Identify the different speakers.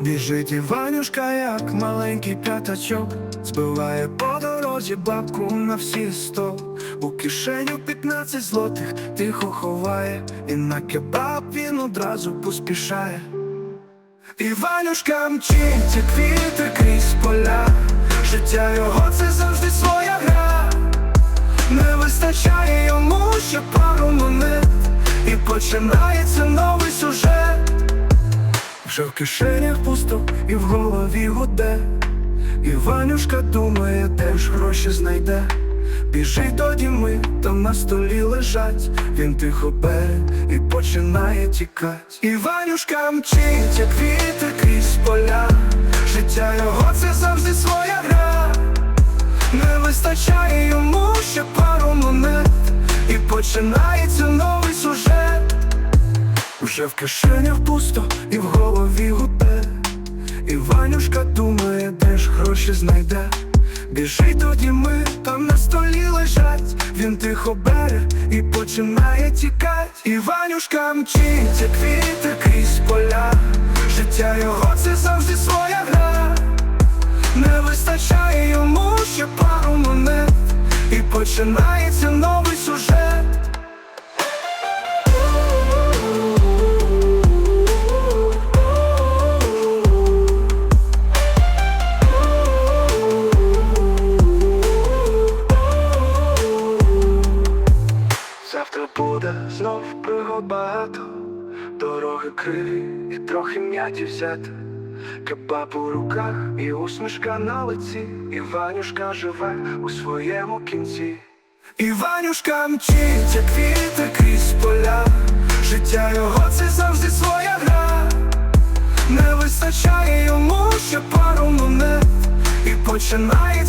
Speaker 1: Біжить Іванюшка, як маленький п'ятачок, збиває по дорозі бабку на всі сто. У кишеню 15 злотих тихо ховає, і на кебаб він одразу поспішає. Іванюшка мчиться, квіти крізь поля, життя його це завжди своя гра. Не вистачає йому ще пару монет, і починається новий. Вже в кишенях пусто і в голові гуде. Іванюшка думає, де ж гроші знайде. Біжить тоді ми, там на столі лежать. Він тихо бере і починає тікать. Іванюшка мчить, як вітер крізь поля. Життя його це завжди своя гра. Не вистачає йому ще пару монет, і сюжет. Вже в кишенях пусто і в голові гуде. Іванюшка думає, де ж гроші знайде. Біжить тоді ми, там на столі лежать. Він тихо бере і починає тікать. Іванюшка мчить, як вітер крізь поля. Життя його це завжди своя гра. Не вистачає йому ще пару монет, і починається новий сюжет. Завтра буде знов пригод багато, дороги криві і трохи м'яті взяти. Кебаб у руках і усмішка на лиці. Іванюшка живе у своєму кінці. Іванюшка мчить, як вітер крізь поля. Життя його це завжди своя гра. Не вистачає йому ще пару монет, і починає